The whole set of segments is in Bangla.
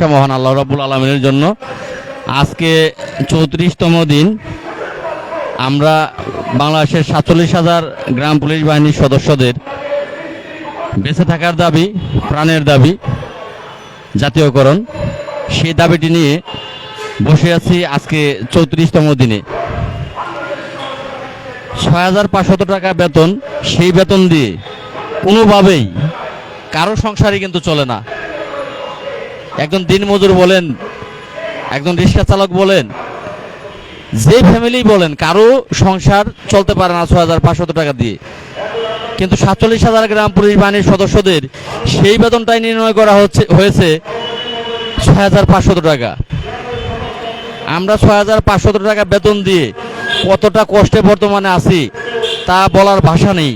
মহান আল্লাহ রাবুল আলমিনের জন্য। আজকে চৌত্রিশতম দিন। আমরা বাংলাদেশের সাতচল্লিশ হাজার গ্রাম পুলিশ বাহিনীর সদস্যদের বেঁচে থাকার দাবি, প্রাণের দাবি, জাতীয়করণ, সেই দাবিটি নিয়ে বসে আছি আজকে চৌত্রিশতম দিনে। ছয় হাজার পাঁচশত টাকা বেতন, সেই বেতন দিয়ে কোনোভাবেই কারও সংসারই কিন্তু চলে না। একজন দিনমজুর বলেন, একজন রিক্সা চালক বলেন, যে ফ্যামিলি বলেন, কারও সংসার চলতে পারে না ছয় হাজার টাকা দিয়ে। কিন্তু সাতচল্লিশ হাজার গ্রাম পুলিশ বাহিনীর সদস্যদের সেই বেতনটাই নির্ণয় করা হচ্ছে হয়েছে ছয় হাজার টাকা। আমরা ছয় হাজার টাকা বেতন দিয়ে কতটা কষ্টে বর্তমানে আছি তা বলার ভাষা নেই।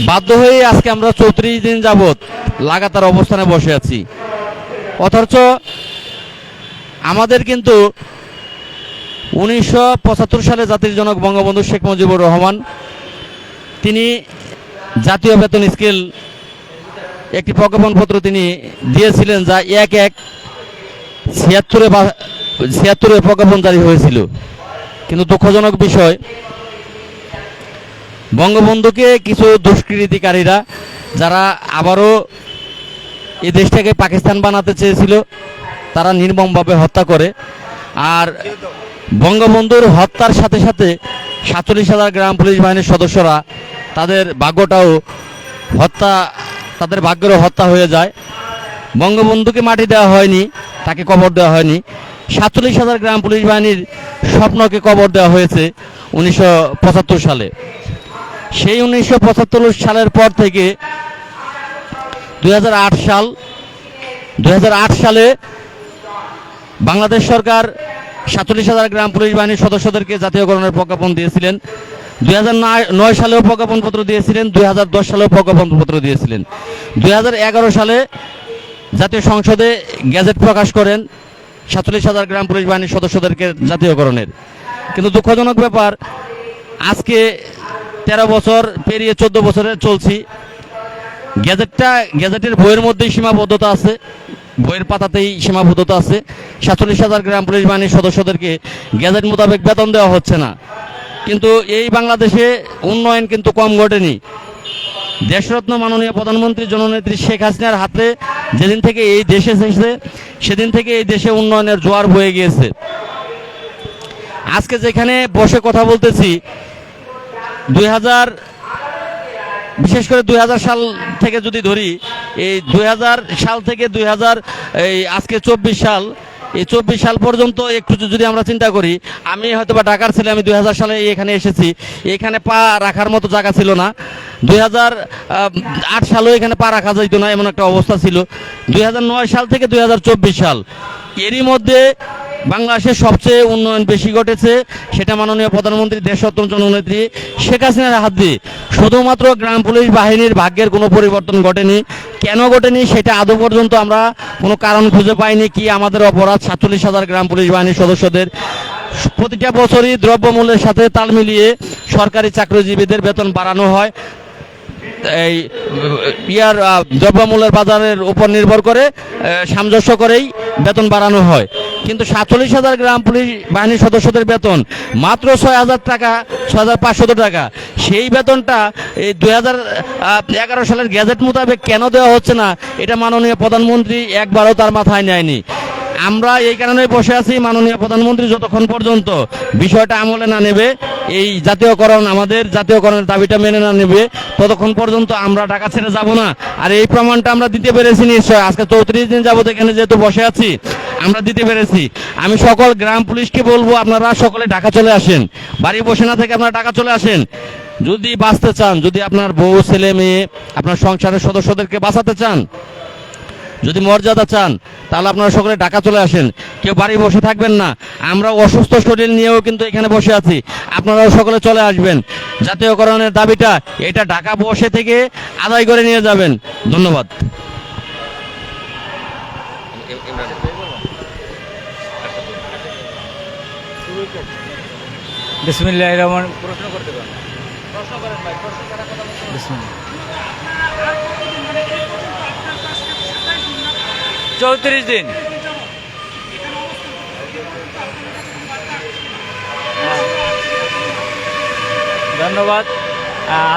বাধ্য হয়ে আজকে আমরা চৌত্রিশ দিন যাবৎ লাগাতার অবস্থানে বসে আছি। অথচ আমাদের কিন্তু উনিশশো পঁচাত্তর সালে জাতির জনক বঙ্গবন্ধু শেখ মুজিবুর রহমান, তিনি জাতীয় বেতন স্কেল একটি প্রজ্ঞাপনপত্র তিনি দিয়েছিলেন যা এক এক ছিয়াত্তরে বা ছিয়াত্তরে প্রজ্ঞাপন জারি হয়েছিল। কিন্তু দুঃখজনক বিষয় বঙ্গবন্ধুকে কিছু দুষ্কৃতিকারীরা, যারা আবারও এই দেশটাকে পাকিস্তান বানাতে চেয়েছিল, তারা নির্মমভাবে হত্যা করে। আর বঙ্গবন্ধুর হত্যার সাথে সাথে সাতচল্লিশ হাজার গ্রাম পুলিশ বাহিনীর সদস্যরা তাদের ভাগ্যটাও হত্যা, তাদের ভাগ্যেরও হত্যা হয়ে যায়। বঙ্গবন্ধুকে মাটি দেওয়া হয়নি, তাকে কবর দেওয়া হয়নি। সাতচল্লিশ হাজার গ্রাম পুলিশ বাহিনীর স্বপ্নকে কবর দেওয়া হয়েছে উনিশশো পঁচাত্তর সালে। সেই উনিশশো পঁচাত্তর সালের পর থেকে দুই হাজার আট সাল, দুই হাজার আট সালে বাংলাদেশ সরকার সাতচল্লিশ হাজার গ্রাম পুলিশ বাহিনীর সদস্যদেরকে জাতীয়করণের প্রজ্ঞাপন দিয়েছিলেন। দুই নয় সালেও প্রজ্ঞাপনপত্র দিয়েছিলেন, দুই হাজার দশ সালেও প্রজ্ঞাপনপত্র দিয়েছিলেন। দুই হাজার এগারো সালে জাতীয় সংসদে গ্যাজেট প্রকাশ করেন সাতচল্লিশ হাজার গ্রাম পুলিশ বাহিনীর সদস্যদেরকে জাতীয়করণের। কিন্তু দুঃখজনক ব্যাপার আজকে তেরো বছর, পেরিয়ে চোদ্দ বছরে চলছি। গ্যাজেটটা, গ্যাজেটের বইয়ের মধ্যেই সীমাবদ্ধতা আছে। বইয়ের পাতাতেই সীমাবদ্ধতা আছে। সাতচল্লিশ হাজার গ্রাম পুলিশ বাহিনীর সদস্যদেরকে গ্যাজেট মোতাবেক বেতন দেওয়া হচ্ছে না। কিন্তু এই বাংলাদেশে উন্নয়ন কিন্তু কম ঘটেনি। দেশরত্ন মাননীয় প্রধানমন্ত্রী জননেত্রী শেখ হাসিনার হাতে যেদিন থেকে এই দেশে এসেছে, সেদিন থেকে এই দেশে উন্নয়নের জোয়ার বয়ে গিয়েছে। আজকে যেখানে বসে কথা বলতেছি দুই বিশেষ করে দুই হাজার সাল থেকে যদি ধরি, এই দুই হাজার সাল থেকে দুই হাজার, এই আজকে চব্বিশ সাল, এই চব্বিশ সাল পর্যন্ত একটু যদি আমরা চিন্তা করি, আমি হয়তো বা ঢাকার ছেলে, আমি দুই হাজার সালে এখানে এসেছি। এখানে পা রাখার মতো জায়গা ছিল না। দুই আট সালেও এখানে পা রাখা যাইতো না, এমন একটা অবস্থা ছিল। দুই হাজার নয় সাল থেকে দুই হাজার চব্বিশ সাল। এরই মধ্যে বাংলাদেশের সবচেয়ে উন্নয়ন বেশি ঘটেছে, সেটা মাননীয় প্রধানমন্ত্রী দেশরত্ন জননেত্রী শেখ হাসিনার হাত দিয়ে। শুধুমাত্র গ্রাম পুলিশ বাহিনীর ভাগ্যের কোনো পরিবর্তন ঘটেনি। কেন ঘটেনি সেটা আদৌ পর্যন্ত আমরা কোনো কারণ খুঁজে পাইনি কি আমাদের অপরাধ সাতচল্লিশ হাজার গ্রাম পুলিশ বাহিনীর সদস্যদের। প্রতিটা বছরই দ্রব্যমূল্যের সাথে তাল মিলিয়ে সরকারি চাকরিজীবীদের বেতন বাড়ানো হয়। এই ইয়ার দ্রব্যমূল্যের বাজারের উপর নির্ভর করে সামঞ্জস্য করেই বেতন বাড়ানো হয়। কিন্তু সাতচল্লিশ হাজার গ্রাম পুলিশ বাহিনীর সদস্যদের বেতন মাত্র ছয় হাজার টাকা, ছয় হাজার পাঁচশত টাকা। সেই বেতনটা এই দুই হাজার এগারো সালের গ্যাজেট মোতাবেক কেন দেওয়া হচ্ছে না, এটা মাননীয় প্রধানমন্ত্রী একবারও তার মাথায় নেয়নি। আমরা এই কারণে বসে আছি মাননীয় প্রধানমন্ত্রী যতক্ষণ পর্যন্ত বিষয়টা আমলে না নেবে, এই জাতীয়করণ, আমাদের জাতীয়করণের দাবিটা মেনে না নেবে, ততক্ষণ পর্যন্ত আমরা ঢাকা ছেড়ে যাব না। আর এই প্রমাণটা আমরা দিতে পেরেছি নিশ্চয়। আজকে চৌত্রিশ দিন যাবত এখানে যেহেতু বসে আছি, আমরা দিতে পেরেছি। আমি সকল গ্রাম পুলিশকে বলব, আপনারা সকলে ঢাকা চলে আসেন। বাড়ি বসে না থেকে আপনারা ঢাকা চলে আসেন। যদি বাঁচতে চান, যদি আপনার বউ, ছেলে, মেয়ে, আপনার সংসারের সদস্যদেরকে বাঁচাতে চান যদি মর্যাদা চান তাহলে আপনারা সকলে ঢাকা চলে আসেন। কেউ বাড়ি বসে থাকবেন না। আমরা অসুস্থ শরীর নিয়েও কিন্তু এখানে বসে আছি। আপনারাও সকলে চলে আসবেন। জাতীয়করণের দাবিটা এটা ঢাকা বসে থেকে আদায় করে নিয়ে যাবেন। ধন্যবাদ। বিসমিল্লাহ রহমান প্রশ্ন করতে পারেন। প্রশ্ন করেন ভাই প্রশ্ন করার বিসমিল্লাহ। চৌত্রিশ দিন। ধন্যবাদ।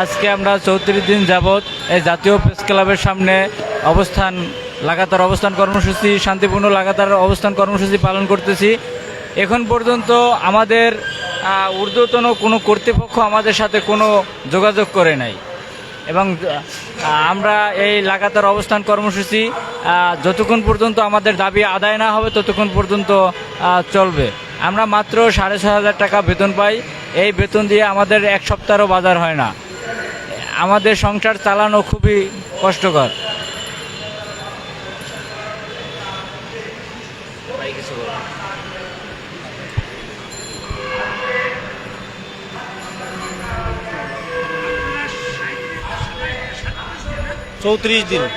আজকে আমরা চৌত্রিশ দিন যাবৎ এই জাতীয় প্রেস ক্লাবের সামনে অবস্থান, লাগাতার অবস্থান কর্মসূচি, শান্তিপূর্ণ লাগাতার অবস্থান কর্মসূচি পালন করতেছি। এখন পর্যন্ত আমাদের ঊর্ধ্বতন কোনো কর্তৃপক্ষ আমাদের সাথে কোনো যোগাযোগ করে নাই। এবং আমরা এই লাগাতার অবস্থান কর্মসূচি যতক্ষণ পর্যন্ত আমাদের দাবি আদায় না হবে, ততক্ষণ পর্যন্ত চলবে। আমরা মাত্র সাড়ে ছয় হাজার টাকা বেতন পাই। এই বেতন দিয়ে আমাদের এক সপ্তাহও বাজার হয় না। আমাদের সংসার চালানো খুবই কষ্টকর চৌত্রিশ দিন এই পর্যন্ত আপনাদের কাছে কোনো সরকারের পক্ষ থেকে অথবা আপনার পুলিশের যারা কর্মকর্তা আছে তাদের কাছ থেকে এই পর্যন্ত আপনারা কোনো সারা পাইছেন কিনা এবং বার্তা পাচ্ছেন কিনা?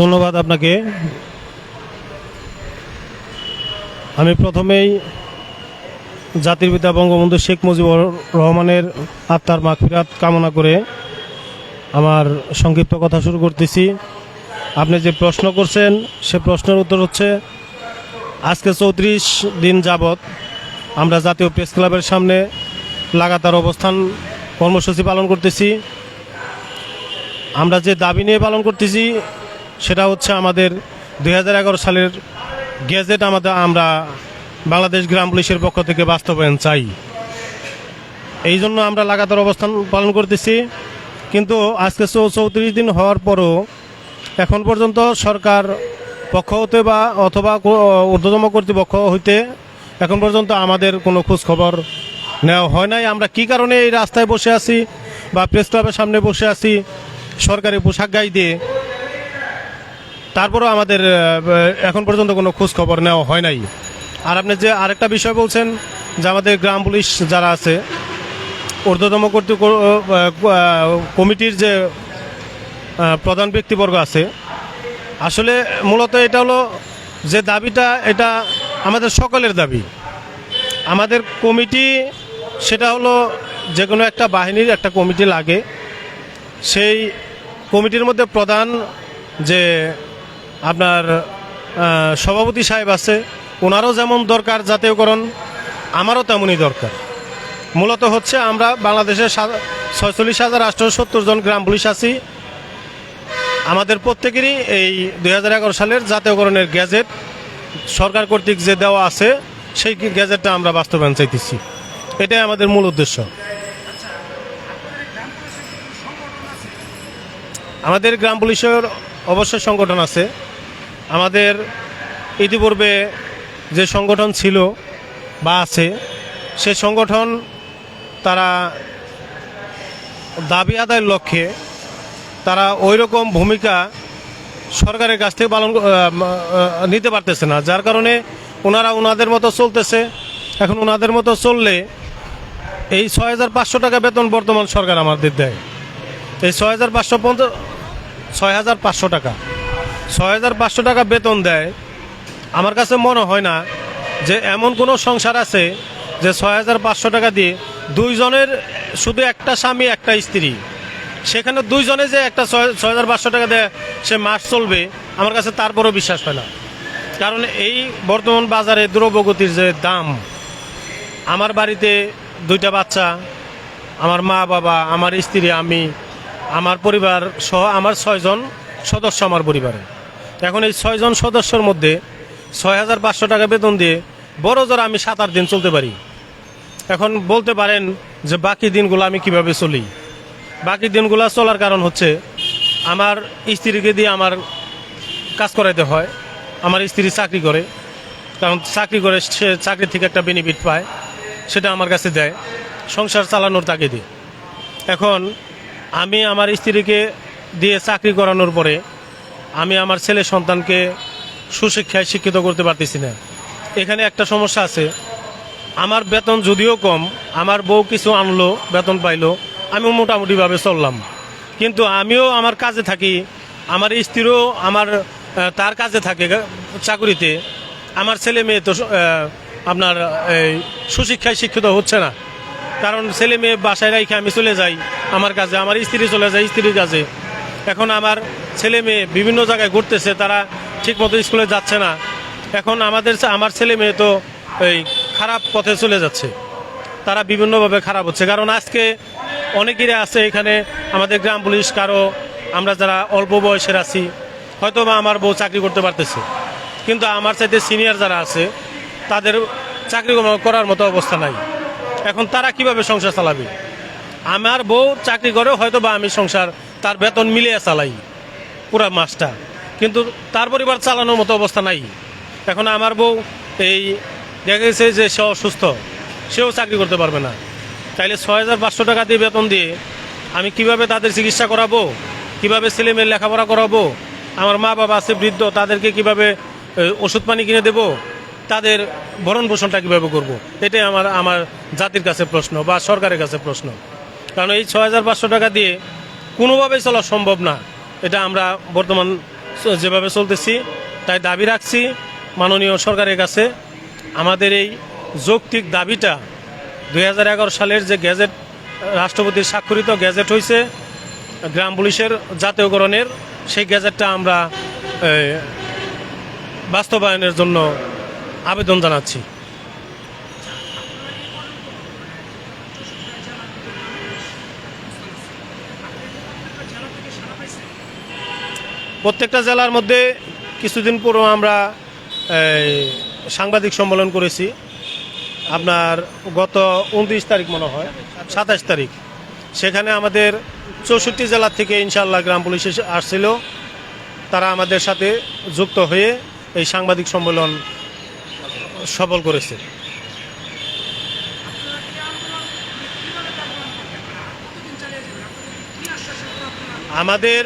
ধন্যবাদ আপনাকে। আমি প্রথমেই জাতির পিতা বঙ্গবন্ধু শেখ মুজিবুর রহমানের আত্মার মাগফিরাত কামনা করে আমার সংক্ষিপ্ত কথা শুরু করতেছি। আপনি যে প্রশ্ন করছেন, সে প্রশ্নের উত্তর হচ্ছে, আজকে চৌত্রিশ দিন যাবৎ আমরা জাতীয় প্রেস ক্লাবের সামনে লাগাতার অবস্থান কর্মসূচি পালন করতেছি। আমরা যে দাবি নিয়ে পালন করতেছি, সেটা হচ্ছে আমাদের দু হাজার এগারো সালের গেজেট আমাদের আমরা বাংলাদেশ গ্রাম পুলিশের পক্ষ থেকে বাস্তবায়ন চাই। এই জন্য আমরা লাগাতার অবস্থান পালন করতেছি। কিন্তু আজকে চৌত্রিশ দিন হওয়ার পরও এখন পর্যন্ত সরকার পক্ষ হতে বা অথবা ঊর্ধ্বতম কর্তৃপক্ষ হইতে এখন পর্যন্ত আমাদের কোনো খোঁজ খবর নেওয়া হয় নাই। আমরা কি কারণে এই রাস্তায় বসে আছি বা প্রেস ক্লাবের সামনে বসে আছি, সরকারি পোশাক গাই দিয়ে, তারপরেও আমাদের এখন পর্যন্ত কোনো খোঁজ খবর নেওয়া হয় নাই। আর আপনি যে আরেকটা বিষয় বলছেন যে আমাদের গ্রাম পুলিশ যারা আছে, ঊর্ধ্বতম কর্তৃক কমিটির যে প্রধান ব্যক্তিবর্গ আছে, আসলে মূলত এটা হলো যে দাবিটা এটা আমাদের সকলের দাবি। আমাদের কমিটি সেটা হলো যে কোনো একটা বাহিনীর একটা কমিটি লাগে। সেই কমিটির মধ্যে প্রধান যে আপনার সভাপতি সাহেব আছে ওনারও যেমন দরকার জাতীয়করণ, আমারও তেমনই দরকার। মূলত হচ্ছে আমরা বাংলাদেশের ছয়চল্লিশ হাজার আটশো সত্তর জন গ্রাম পুলিশ আছি। আমাদের প্রত্যেকেরই এই দু হাজার এগারো সালের জাতীয়করণের গ্যাজেট সরকার কর্তৃক যে দেওয়া আছে, সেই গ্যাজেটটা আমরা বাস্তবায়ন চাইতেছি। এটাই আমাদের মূল উদ্দেশ্য। আমাদের গ্রাম পুলিশের অবশ্যই সংগঠন আছে। আমাদের ইতিপূর্বে যে সংগঠন ছিল বা আছে, সে সংগঠন তারা দাবি আদায়ের লক্ষ্যে তারা ওই রকম ভূমিকা সরকারের কাছ থেকে পালন নিতে পারতেছে না। যার কারণে ওনারা ওনাদের মতো চলতেছে। এখন ওনাদের মতো চললে এই ছয় হাজার পাঁচশো টাকা বেতন বর্তমান সরকার আমাদের দেয়। এই ছয় হাজার পাঁচশো পঞ্চাশ ছয় হাজার পাঁচশো টাকা। ছয় হাজার পাঁচশো টাকা বেতন দেয় আমার কাছে মনে হয় না যে এমন কোনো সংসার আছে যে ছয় হাজার পাঁচশো টাকা দিয়ে দুইজনের শুধু একটা স্বামী, একটা স্ত্রী। সেখানে দুইজনে যে একটা ছয় ছয় হাজার পাঁচশো টাকা দেয় সে মাস চলবে, আমার কাছে তারপরও বিশ্বাস হয় না। কারণ এই বর্তমান বাজারে দ্রব্যগতির যে দাম, আমার বাড়িতে দুইটা বাচ্চা, আমার মা বাবা, আমার স্ত্রী, আমি, আমার পরিবার সহ আমার ছয়জন সদস্য আমার পরিবারে। এখন এই ছয়জন সদস্যর মধ্যে ছয় হাজার পাঁচশো টাকা বেতন দিয়ে বড় জোর আমি সাত আট দিন চলতে পারি। এখন বলতে পারেন যে বাকি দিনগুলো আমি কীভাবে চলি। বাকি দিনগুলো চলার কারণ হচ্ছে আমার স্ত্রীকে দিয়ে আমার কাজ করাইতে হয়, আমার স্ত্রী চাকরি করে, কারণ চাকরি করে সে চাকরি থেকে একটা বেনিফিট পায়, সেটা আমার কাছে দেয়, সংসার চালানোর তাকে দিয়ে এখন আমি আমার স্ত্রীকে দিয়ে চাকরি করানোর পরে আমি আমার ছেলে সন্তানকে সুশিক্ষায় শিক্ষিত করতে পারতেছি না। এখানে একটা সমস্যা আছে। আমার বেতন যদিও কম, আমার বউ কিছু আনলো, বেতন পাইলো, আমি মোটামুটিভাবে চললাম। কিন্তু আমিও আমার কাজে থাকি, আমার স্ত্রীও আমার তার কাজে থাকে চাকুরিতে। আমার ছেলে মেয়ে তো আপনার, এই সুশিক্ষায় শিক্ষিত হচ্ছে না। কারণ ছেলে মেয়ে বাসায় রেখে আমি চলে যাই, আমার কাজে, আমার স্ত্রী চলে যায় স্ত্রীর কাজে। এখন আমার ছেলে মেয়ে বিভিন্ন জায়গায় ঘুরতেছে, তারা ঠিকমতো স্কুলে যাচ্ছে না। এখন আমাদের আমার ছেলে মেয়ে তো এই খারাপ পথে চলে যাচ্ছে। তারা বিভিন্নভাবে খারাপ হচ্ছে। কারণ আজকে অনেকেরই আছে এখানে, আমাদের গ্রাম পুলিশ, কারও আমরা যারা অল্প বয়সের আছি হয়তো বা আমার বউ চাকরি করতে পারতেছে। কিন্তু আমার চাইতে সিনিয়র যারা আছে, তাদের চাকরি করার মতো অবস্থা নাই। এখন তারা কীভাবে সংসার চালাবে? আমার বউ চাকরি করে হয়তো বা আমি সংসার, তার বেতন মিলিয়ে চালাই পুরা মাসটা। কিন্তু তার পরিবার চালানোর মতো অবস্থা নাই। এখন আমার বউ এই দেখা গেছে যে সে অসুস্থ, সেও চাকরি করতে পারবে না। তাইলে ছয় হাজার পাঁচশো টাকা দিয়ে বেতন দিয়ে আমি কীভাবে তাদের চিকিৎসা করাবো? কীভাবে ছেলে মেয়ের লেখাপড়া করাবো? আমার মা বাবা আছে বৃদ্ধ, তাদেরকে কীভাবে ওষুধ পানি কিনে দেবো? তাদের ভরণ পোষণটা কীভাবে করব। এটাই আমার আমার জাতির কাছে প্রশ্ন বা সরকারের কাছে প্রশ্ন। কারণ এই ছয় হাজার পাঁচশো টাকা দিয়ে কোনোভাবেই চলা সম্ভব না। এটা আমরা বর্তমান যেভাবে চলতেছি, তাই দাবি রাখছি মাননীয় সরকারের কাছে। আমাদের এই যৌক্তিক দাবিটা দু হাজার এগারো সালের যে গ্যাজেট রাষ্ট্রপতির স্বাক্ষরিত গ্যাজেট হয়েছে, গ্রাম পুলিশের জাতীয়করণের, সেই গ্যাজেটটা আমরা বাস্তবায়নের জন্য আবেদন জানাচ্ছি। প্রত্যেকটা জেলার মধ্যে কিছুদিন পূর্ব আমরা সাংবাদিক সম্মেলন করেছি। আপনার গত উনত্রিশ তারিখ মনে হয়, সাতাশ তারিখ। সেখানে আমাদের চৌষট্টি জেলা থেকে ইনশাল্লাহ গ্রাম পুলিশ আসছিল। তারা আমাদের সাথে যুক্ত হয়ে এই সাংবাদিক সম্মেলন সফল করেছে। আমাদের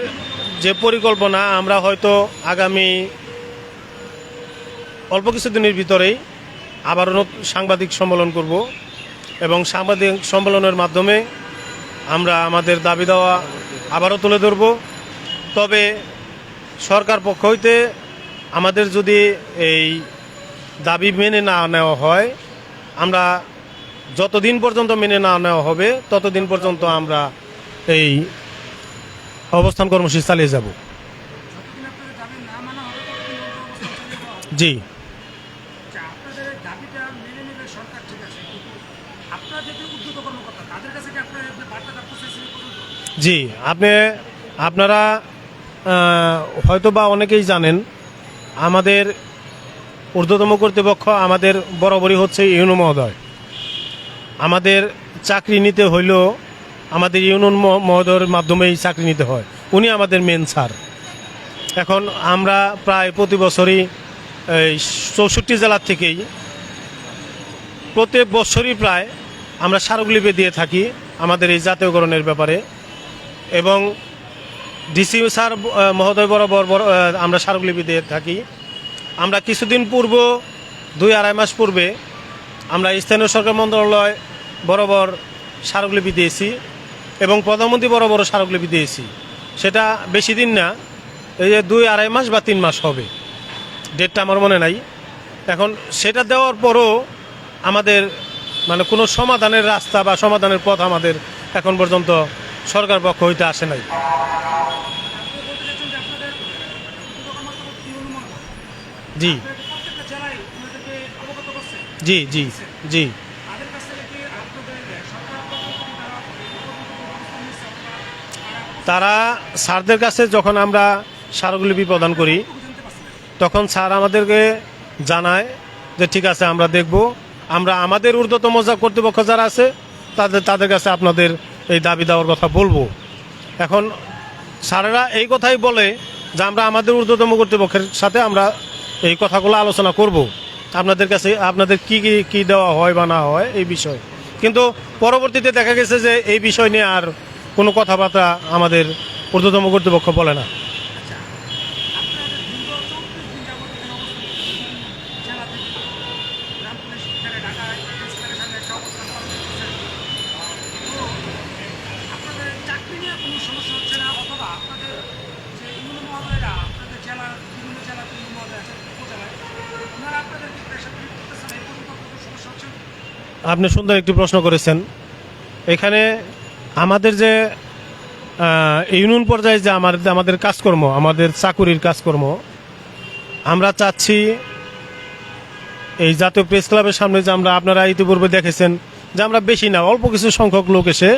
যে পরিকল্পনা আমরা হয়তো আগামী অল্প কিছুদিনের ভিতরেই আবারও সাংবাদিক সম্মেলন করব এবং সাংবাদিক সম্মেলনের মাধ্যমে আমরা আমাদের দাবি দেওয়া আবারও তুলে ধরব। তবে সরকার পক্ষ হইতে আমাদের যদি এই দাবি মেনে না নেওয়া হয়, আমরা যতদিন পর্যন্ত মেনে না নেওয়া হবে, ততদিন পর্যন্ত আমরা এই অবস্থান কর্মসূচি চালিয়ে যাব। জি আচ্ছা? জি আপনি আপনারা হয়তো বা অনেকেই জানেন আমাদের ঊর্ধ্বতম কর্তৃপক্ষ আমাদের বরাবরই হচ্ছে ইউনো মহোদয় আমাদের চাকরি নিতে হইলেও আমাদের ইউনিয়ন মহোদয়ের মাধ্যমেই চাকরি নিতে হয়। উনি আমাদের মেন স্যার এখন আমরা প্রায় প্রতি বছরই এই চৌষট্টি জেলার থেকেই প্রত্যেক বছরই প্রায় আমরা স্মারকলিপি দিয়ে থাকি আমাদের এই জাতীয়করণের ব্যাপারে। এবং ডিসি স্যার মহোদয় বরাবর আমরা স্মারকলিপি দিয়ে থাকি। আমরা কিছুদিন পূর্ব, দুই আড়াই মাস পূর্বে আমরা স্থানীয় সরকার মন্ত্রণালয় বরাবর স্মারকলিপি দিয়েছি। এবং প্রধানমন্ত্রী বড় বড় স্মারকলিপি দিয়েছি। সেটা বেশি দিন না, এই যে দুই আড়াই মাস বা তিন মাস হবে। ডেটটা আমার মনে নাই। এখন সেটা দেওয়ার পরও আমাদের মানে কোনো সমাধানের রাস্তা বা সমাধানের পথ আমাদের এখন পর্যন্ত সরকার পক্ষ হইতে আসে নাই। জি। জি জি জি তাদের কাছ থেকে কি আপনাদের সরকার পক্ষ থেকে তারা ব্যবস্থা নিচ্ছে অথবা তারা স্যারদের কাছে যখন আমরা স্মারকলিপি প্রদান করি, তখন স্যার আমাদেরকে জানায় যে, ঠিক আছে, আমরা দেখব। আমরা আমাদের ঊর্ধ্বতম যা কর্তৃপক্ষ যারা আছে, তাদের তাদের কাছে আপনাদের এই দাবি দেওয়ার কথা বলব। এখন স্যারেরা এই কথাই বলে যে, আমরা আমাদের ঊর্ধ্বতম কর্তৃপক্ষের সাথে আমরা এই কথাগুলো আলোচনা করব। আপনাদের কাছে, আপনাদের কি কি কি দেওয়া হয় বা না হয় এই বিষয়। কিন্তু পরবর্তীতে দেখা গেছে যে, এই বিষয় নিয়ে আর কোনো কথাবার্তা আমাদের ঊর্ধ্বতম কর্তৃপক্ষ বলে না। আপনি সুন্দর একটি প্রশ্ন করেছেন। এখানে আমাদের যে ইউনিয়ন পর্যায়ে যে আমার আমাদের কাজকর্ম, আমাদের চাকুরির কাজকর্ম, আমরা চাচ্ছি এই জাতীয় প্রেস ক্লাবের সামনে যে আমরা আপনারা ইতিপূর্বে দেখেছেন যে আমরা বেশি না, অল্প কিছু সংখ্যক লোক এসে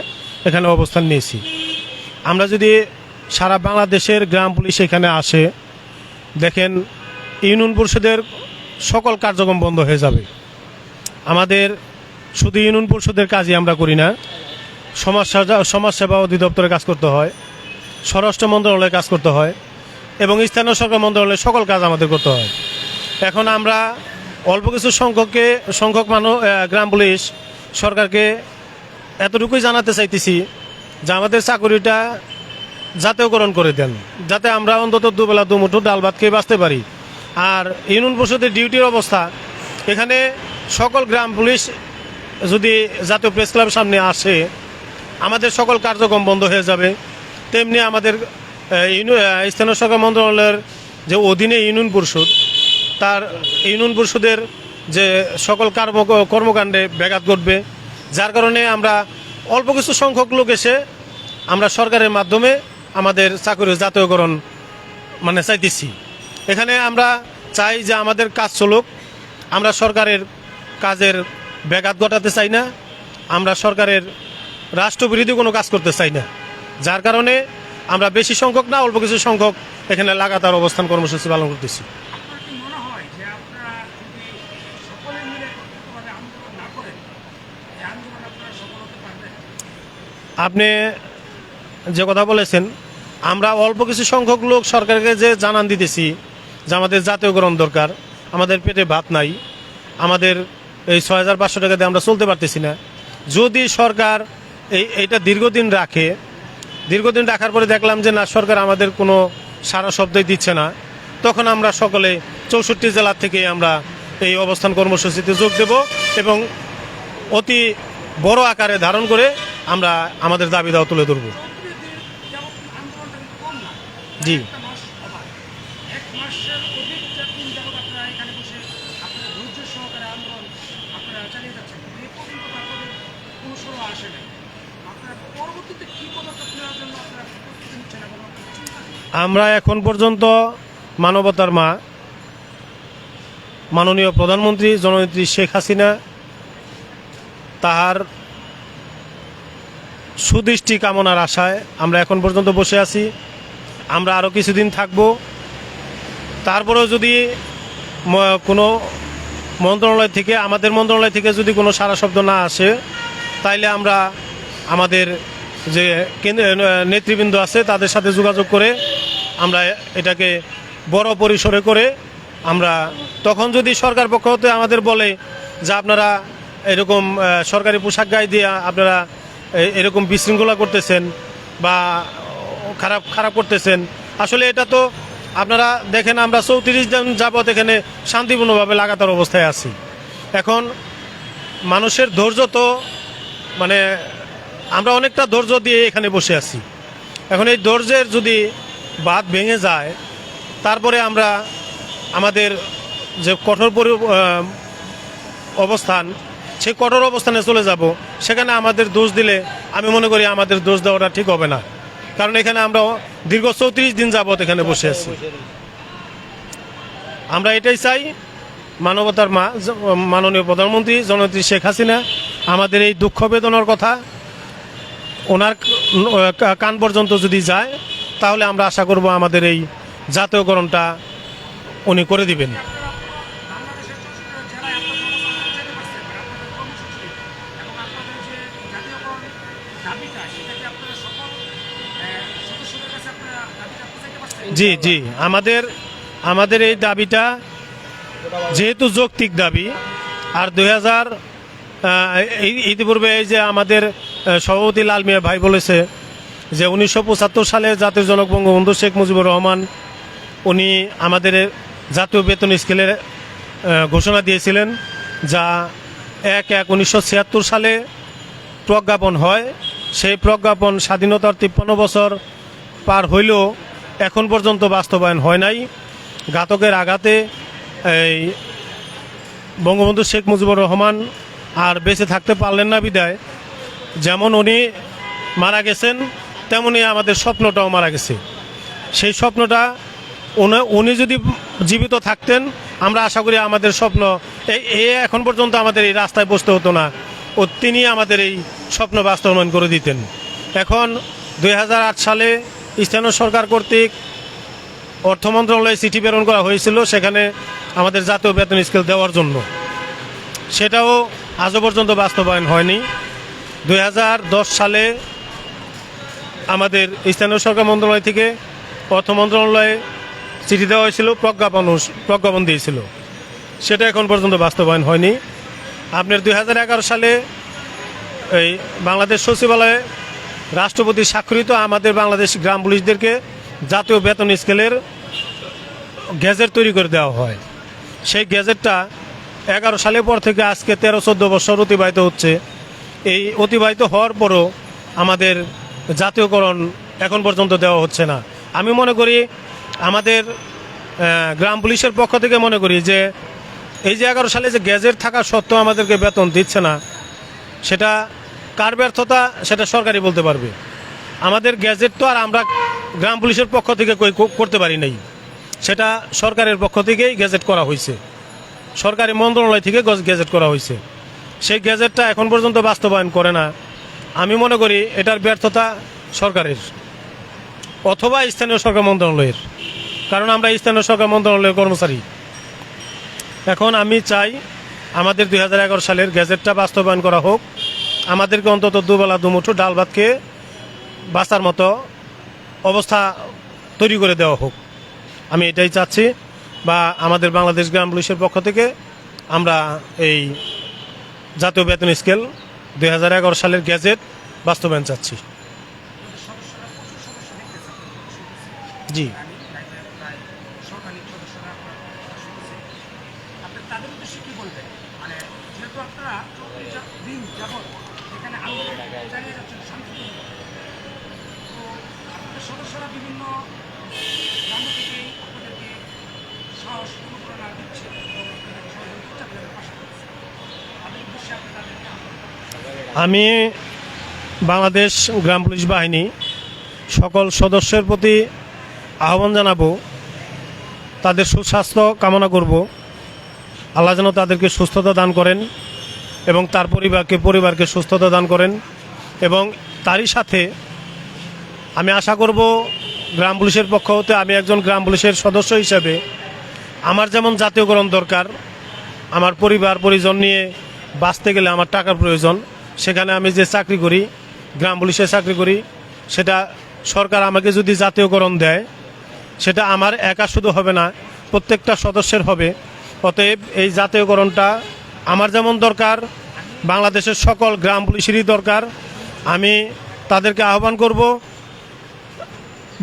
এখানে অবস্থান নিয়েছি। আমরা যদি সারা বাংলাদেশের গ্রাম পুলিশ এখানে আসে, দেখেন ইউনিয়ন পরিষদের সকল কার্যক্রম বন্ধ হয়ে যাবে। আমাদের শুধু ইউনিয়ন পরিষদের কাজই আমরা করি না সমাজ সাজা- সমাজ সেবা অধিদপ্তরে কাজ করতে হয়, স্বরাষ্ট্র মন্ত্রণালয়ে কাজ করতে হয়, এবং স্থানীয় সরকার মন্ত্রণালয়ে সকল কাজ আমাদের করতে হয়। এখন আমরা অল্প কিছু সংখ্যককে, সংখ্যক মানুষ গ্রাম পুলিশ সরকারকে এতটুকুই জানাতে চাইতেছি যে আমাদের চাকরিটা জাতীয়করণ করে দেন, যাতে আমরা অন্তত দুবেলা, দুমুঠো ডাল ভাত খেয়ে বাঁচতে পারি। আর ইউনিয়ন পরিষদের ডিউটির অবস্থা, এখানে সকল গ্রাম পুলিশ যদি জাতীয় প্রেস ক্লাবের সামনে আসে আমাদের সকল কার্যক্রম বন্ধ হয়ে যাবে। তেমনি আমাদের স্থানীয় সরকার মন্ত্রণালয়ের যে অধীনে ইউনিয়ন পরিষদ, তার ইউনিয়ন পরিষদের যে সকল কর্ম, কর্মকাণ্ডে ব্যাঘাত ঘটবে, যার কারণে আমরা অল্প কিছু সংখ্যক লোক এসে আমরা সরকারের মাধ্যমে আমাদের চাকরি জাতীয়করণ মানে চাইতেছি। এখানে আমরা চাই যে আমাদের কাজ চলুক, আমরা সরকারের কাজের ব্যাঘাত ঘটাতে চাই না, আমরা সরকারের রাষ্ট্রবিরোধী কোনো কাজ করতে চাই না। যার কারণে আমরা বেশি সংখ্যক না অল্প কিছু সংখ্যক এখানে লাগাতার অবস্থান কর্মসূচি পালন করতেছি। আপনি যে কথা বলেছেন আমরা অল্প কিছু সংখ্যক লোক সরকারকে যে জানান দিতেছি যে আমাদের জাতীয়করণ দরকার আমাদের পেটে ভাত নাই আমাদের এই ছয় হাজার পাঁচশো টাকা দিয়ে আমরা চলতে পারতেছি না। যদি সরকার এই, এইটা দীর্ঘদিন রাখে। দীর্ঘদিন রাখার পরে দেখলাম যে, না, সরকার আমাদের কোনো সারা শব্দই দিচ্ছে না। তখন আমরা সকলে চৌষট্টি জেলার থেকে আমরা এই অবস্থান কর্মসূচিতে যোগ দেব এবং অতি বড় আকারে ধারণ করে আমরা আমাদের দাবি দাও তুলে ধরব। জি একটা মাস অবাধ এক মাসের অধিক দিন যাবত আপনারা এখানে বসে আপনারা ধৈর্য সহকারে আন্দোলন আপনারা চালিয়ে যাচ্ছেন কিন্তু এই পর্যন্ত আপনাদের কোনো সরো আসে নাই আপনারা পরবর্তীতে কী পদক্ষেপ নেওয়ার জন্য আপনারা প্রস্তুতি নিচ্ছেন এবং আপনারা চিন্তা করছেন? আমরা এখন পর্যন্ত মানবতার মা, মাননীয় প্রধানমন্ত্রী জননেত্রী শেখ হাসিনা তাহার সুদৃষ্টি কামনার আশায় আমরা এখন পর্যন্ত বসে আছি। আমরা আরও কিছুদিন থাকব। তারপরেও যদি কোনো মন্ত্রণালয় থেকে, আমাদের মন্ত্রণালয় থেকে যদি কোনো সারা শব্দ না আসে, তাইলে আমরা আমাদের যে কেন্দ্র- নেতৃবৃন্দ আছে, তাদের সাথে যোগাযোগ করে আমরা এটাকে বড় পরিসরে করে আমরা তখন যদি সরকার পক্ষ হতে আমাদের বলে যে আপনারা এরকম সরকারি পোশাক গায়ে দিয়ে আপনারা এরকম বিশৃঙ্খলা করতেছেন বা খারাপ খারাপ করতেছেন, আসলে এটা তো আপনারা দেখেন আমরা চৌত্রিশ দিন যাবৎ এখানে শান্তিপূর্ণভাবে লাগাতার অবস্থায় আছি। এখন মানুষের ধৈর্য তো মানে আমরা অনেকটা ধৈর্য দিয়ে এখানে বসে আছি। এখন এই ধৈর্যের যদি বাদ ভেঙে যায়, তারপরে আমরা আমাদের যে কঠোর পরি অবস্থান, সেই কঠোর অবস্থানে চলে যাব। সেখানে আমাদের দোষ দিলে আমি মনে করি আমাদের দোষ দেওয়াটা ঠিক হবে না। কারণ এখানে আমরা দীর্ঘ চৌত্রিশ দিন যাবৎ এখানে বসে আছি। আমরা এটাই চাই, মানবতার মা মাননীয় প্রধানমন্ত্রী জননেত্রী শেখ হাসিনা, আমাদের এই দুঃখ বেদনার কথা ওনার কান পর্যন্ত যদি যায়, তাহলে আমরা আশা করব আমাদের এই জাতীয়করণটা উনি করে দিবেন। জি জি, আমাদের আমাদের এই দাবিটা যেহেতু যৌক্তিক দাবি, আর দুই হাজার ইতিপূর্বে এই যে আমাদের সভাপতি লাল মিয়া ভাই বলেছে যে উনিশশো পঁচাত্তর সালে জাতীয় জনক বঙ্গবন্ধু শেখ মুজিবুর রহমান, উনি আমাদের জাতীয় বেতন স্কেলের ঘোষণা দিয়েছিলেন যা এক এক উনিশশো সালে প্রজ্ঞাপন হয়। সেই প্রজ্ঞাপন স্বাধীনতার তিপ্পান্ন বছর পার হইলেও এখন পর্যন্ত বাস্তবায়ন হয় নাই। ঘাতকের আঘাতে এই বঙ্গবন্ধু শেখ মুজিবুর রহমান আর বেঁচে থাকতে পারলেন না বিদায়। যেমন উনি মারা গেছেন, তেমনি আমাদের স্বপ্নটাও মারা গেছে। সেই স্বপ্নটা উনি- যদি জীবিত থাকতেন, আমরা আশা করি আমাদের স্বপ্ন এই এ এখন পর্যন্ত আমাদের এই রাস্তায় বসতে হতো না। ও তিনি আমাদের এই স্বপ্ন বাস্তবায়ন করে দিতেন। এখন দু হাজার আট সালে স্থানীয় সরকার কর্তৃক অর্থ মন্ত্রণালয়ে চিঠি প্রেরণ করা হয়েছিল সেখানে আমাদের জাতীয় বেতন স্কেল দেওয়ার জন্য। সেটাও আজও পর্যন্ত বাস্তবায়ন হয়নি। দু হাজার দশ সালে আমাদের স্থানীয় সরকার মন্ত্রণালয় থেকে অর্থ মন্ত্রণালয়ে চিঠি দেওয়া হয়েছিল, প্রজ্ঞাপন প্রজ্ঞাপন দিয়েছিল। সেটা এখন পর্যন্ত বাস্তবায়ন হয়নি। আপনার দু হাজার এগারো সালে এই বাংলাদেশ সচিবালয়ে রাষ্ট্রপতি স্বাক্ষরিত আমাদের বাংলাদেশ গ্রাম পুলিশদেরকে জাতীয় বেতন স্কেলের গ্যাজেট তৈরি করে দেওয়া হয়। সেই গ্যাজেটটা এগারো সালের পর থেকে আজকে তেরো, চোদ্দ বছর অতিবাহিত হচ্ছে। এই অতিবাহিত হওয়ার পরও আমাদের জাতীয়করণ এখন পর্যন্ত দেওয়া হচ্ছে না। আমি মনে করি, আমাদের গ্রাম পুলিশের পক্ষ থেকে মনে করি যে, এই যে এগারো সালে যে গ্যাজেট থাকা সত্ত্বেও আমাদেরকে বেতন দিচ্ছে না, সেটা কার ব্যর্থতা সেটা সরকারই বলতে পারবে। আমাদের গ্যাজেট তো আর আমরা গ্রাম পুলিশের পক্ষ থেকে করতে পারি নাই। সেটা সরকারের পক্ষ থেকেই গ্যাজেট করা হয়েছে সরকারি মন্ত্রণালয় থেকে গজ- গ্যাজেট করা হয়েছে। সেই গ্যাজেটটা এখন পর্যন্ত বাস্তবায়ন করে না। আমি মনে করি এটার ব্যর্থতা সরকারের অথবা স্থানীয় সরকার মন্ত্রণালয়ের। কারণ আমরা স্থানীয় সরকার মন্ত্রণালয়ের কর্মচারী। এখন আমি চাই আমাদের দু হাজার এগারো সালের গ্যাজেটটা বাস্তবায়ন করা হোক। আমাদেরকে অন্তত দুবেলা দুমুঠো ডাল ভাত খেয়ে বাঁচার মতো অবস্থা তৈরি করে দেওয়া হোক। আমি এটাই চাচ্ছি। বা আমাদের বাংলাদেশ গ্রাম পুলিশের পক্ষ থেকে আমরা এই জাতীয় বেতন স্কেল দু হাজার এগারো সালের গ্যাজেট বাস্তবায়ন চাচ্ছি। জি। বিভিন্ন আমি বাংলাদেশ গ্রাম পুলিশ বাহিনী সকল সদস্যের প্রতি আহ্বান জানাব। তাদের সুস্বাস্থ্য কামনা করব। আল্লাহ যেন তাদেরকে সুস্থতা দান করেন এবং তার পরিবারকে পরিবারকে সুস্থতা দান করেন এবং তারই সাথে আমি আশা করব, গ্রাম পুলিশের পক্ষ হতে আমি একজন গ্রাম পুলিশের সদস্য হিসেবে আমার যেমন জাতীয়করণ দরকার, আমার পরিবার, পরিজন নিয়ে বাঁচতে গেলে আমার টাকার প্রয়োজন। সেখানে আমি যে চাকরি করি, গ্রাম পুলিশে চাকরি করি, সেটা সরকার আমাকে যদি জাতীয়করণ দেয়, সেটা আমার একা শুধু হবে না, প্রত্যেকটা সদস্যের হবে। অতএব এই জাতীয়করণটা আমার যেমন দরকার, বাংলাদেশের সকল গ্রাম পুলিশেরই দরকার। আমি তাদেরকে আহ্বান করব,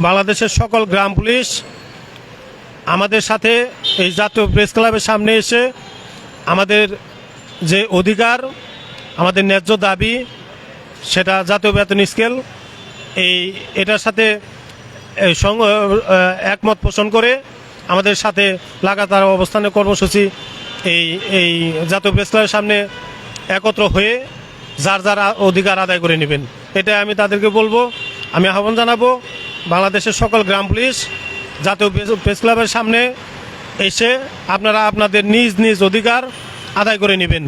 বাংলাদেশের সকল গ্রাম পুলিশ আমাদের সাথে এই জাতীয় প্রেস ক্লাবের সামনে এসে আমাদের যে অধিকার, আমাদের ন্যায্য দাবি, সেটা জাতীয় বেতন স্কেল, এই এটার সাথে একমত পোষণ করে আমাদের সাথে লাগাতার অবস্থানের কর্মসূচি এই এই জাতীয় প্রেস ক্লাবের সামনে একত্র হয়ে যার যার অধিকার আদায় করে নেবেন। এটা আমি তাদেরকে বলব। আমি আহ্বান জানাব বাংলাদেশের সকল গ্রাম পুলিশ জাতীয় প্রেস- ক্লাবের সামনে এসে আপনারা আপনাদের নিজ নিজ অধিকার আদায় করে নেবেন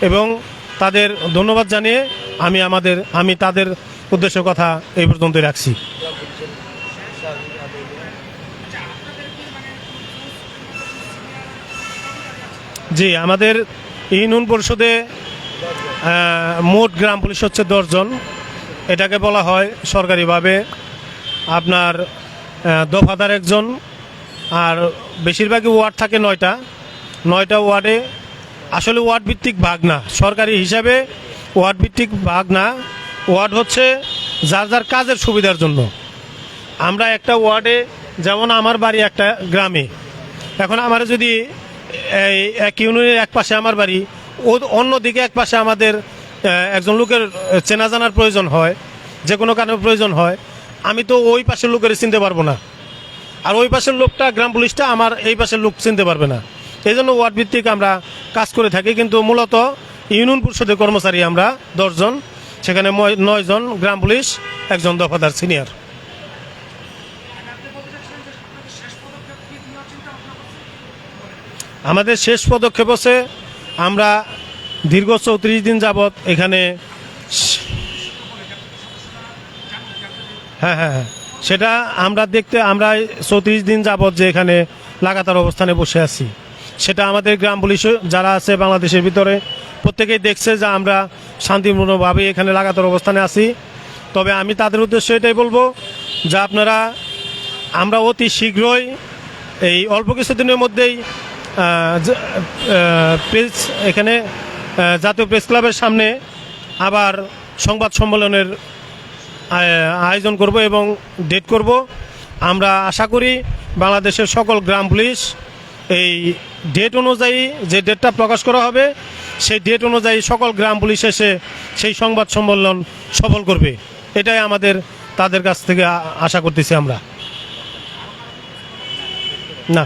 এবং তাদের ধন্যবাদ জানিয়ে আমি আমাদের আমি তাদের উদ্দেশ্য কথা এই পর্যন্ত রাখছি। জি, আমাদের ইউনিয়ন পরিষদে মোট গ্রাম পুলিশ হচ্ছে দশজন এটাকে বলা হয় সরকারিভাবে আপনার দফাদার একজন, আর বেশিরভাগই ওয়ার্ড থাকে নয়টা। নয়টা ওয়ার্ডে আসলে ওয়ার্ড ভিত্তিক ভাগ না, সরকারি হিসাবে ওয়ার্ড ভিত্তিক ভাগ না। ওয়ার্ড হচ্ছে যার যার কাজের সুবিধার জন্য। আমরা একটা ওয়ার্ডে, যেমন আমার বাড়ি একটা গ্রামে, এখন আমার যদি এই এক ইউনিয়নের এক পাশে আমার বাড়ি, ও অন্যদিকে এক পাশে আমাদের একজন লোকের চেনা জানার প্রয়োজন হয়, যে কোনো কারণে প্রয়োজন হয় আমি তো ওই পাশের লোকের চিনতে পারব না। আর ওই পাশের লোকটা গ্রাম পুলিশটা আমার এই পাশের লোক চিনতে পারবে না। এই জন্য ওয়ার্ড ভিত্তিক আমরা কাজ করে থাকি, কিন্তু মূলত ইউনিয়ন পরিষদের কর্মচারী আমরা দশজন, সেখানে নয়জন গ্রাম পুলিশ, একজন দফাদার সিনিয়র। আমাদের শেষ পদক্ষেপ হচ্ছে আমরা দীর্ঘ চৌত্রিশ দিন যাবৎ এখানে হ্যাঁ হ্যাঁ হ্যাঁ। সেটা আমরা দেখতে, আমরা চৌত্রিশ দিন যাবৎ যে এখানে লাগাতার অবস্থানে বসে আছি। সেটা আমাদের গ্রাম পুলিশ যারা আছে বাংলাদেশের ভিতরে, প্রত্যেকেই দেখছে যে আমরা শান্তিপূর্ণভাবে এখানে লাগাতার অবস্থানে আছি। তবে আমি তাদের উদ্দেশ্যে এটাই বলব যে আপনারা, আমরা অতি শীঘ্রই এই অল্প কিছুদিনের মধ্যেই প্রেস এখানে জাতীয় প্রেস ক্লাবের সামনে আবার সংবাদ সম্মেলনের আয়োজন করব এবং ডেট করব। আমরা আশা করি বাংলাদেশের সকল গ্রাম পুলিশ এই ডেট অনুযায়ী যে ডেটটা প্রকাশ করা হবে, সেই ডেট অনুযায়ী সকল গ্রাম পুলিশ এসে সেই সংবাদ সম্মেলন সফল করবে। এটাই আমাদের, তাদের কাছ থেকে আশা করতেছি আমরা। না।